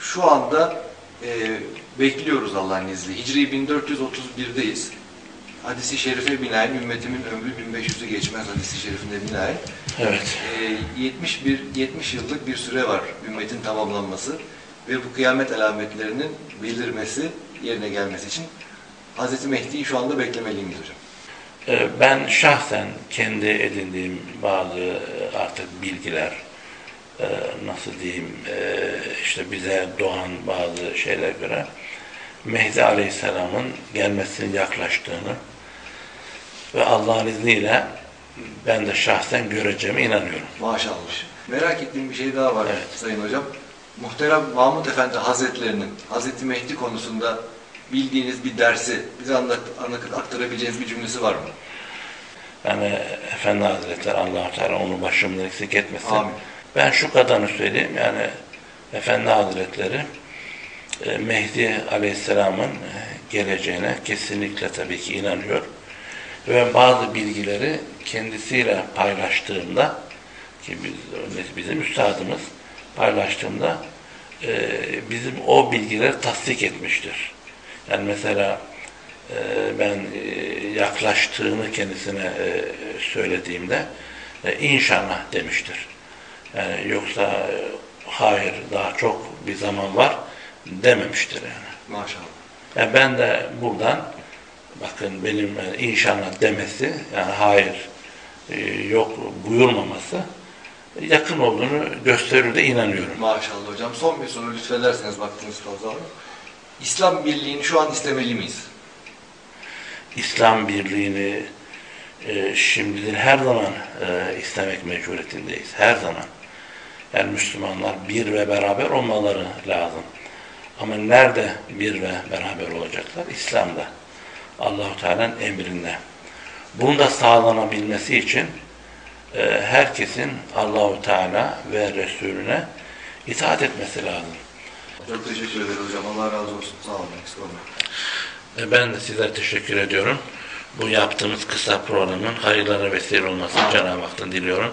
Şu anda e, bekliyoruz Allah'ın izniyle. Hicri 1431'deyiz. Hadisi şerife binaen ümmetimin ömrü 1500'ü geçmez hadisi şerifine binaen. Evet. E, 71 70 yıllık bir süre var ümmetin tamamlanması ve bu kıyamet alametlerinin bildirmesi, yerine gelmesi için Hz. Mehdi'yi şu anda beklemeliyiz hocam. Ee, Ben şahsen kendi edindiğim bazı e, artık bilgiler, e, nasıl diyeyim, e, işte bize doğan bazı şeyler göre Mehdi Aleyhisselam'ın gelmesinin yaklaştığını ve Allah'ın izniyle ben de şahsen göreceğime inanıyorum. Maşallah. Merak ettiğim bir şey daha var Evet. Sayın Hocam. Muhterem Mahmud Efendi Hazretlerinin Hazreti Mehdi konusunda bildiğiniz bir dersi bize anlat, anlat, aktarabileceğiniz bir cümlesi var mı? Yani Efendi Hazretleri allah Teala onu başımdan eksik etmesin. Amin. Ben şu kadarını söyleyeyim yani Efendi Hazretleri e, Mehdi Aleyhisselam'ın e, geleceğine kesinlikle tabii ki inanıyor. Ve bazı bilgileri kendisiyle paylaştığımda ki biz, bizim üstadımız paylaştığımda e, bizim o bilgileri tasdik etmiştir. Yani mesela e, ben e, yaklaştığını kendisine e, söylediğimde e, inşallah demiştir. Yani yoksa e, hayır daha çok bir zaman var dememiştir yani. Maşallah. Yani ben de buradan bakın benim yani inşallah demesi yani hayır e, yok buyurmaması yakın olduğunu gösterir de inanıyorum. Maşallah hocam. Son bir soru lütfederseniz vaktiniz fazla. İslam birliğini şu an istemeli miyiz? İslam birliğini e, şimdi her zaman e, istemek mecburiyetindeyiz. Her zaman. Yani Müslümanlar bir ve beraber olmaları lazım. Ama nerede bir ve beraber olacaklar? İslam'da. Allahu Teala'nın emrinde. Bunun da sağlanabilmesi için e, herkesin Allahu Teala ve Resulüne itaat etmesi lazım. Çok teşekkür ederim hocam. Allah razı olsun. Sağ olun. Eksik olmayın. E, Ben de size teşekkür ediyorum. Bu yaptığımız kısa programın hayırlara vesile olmasını Cenab-ı Hak'tan diliyorum.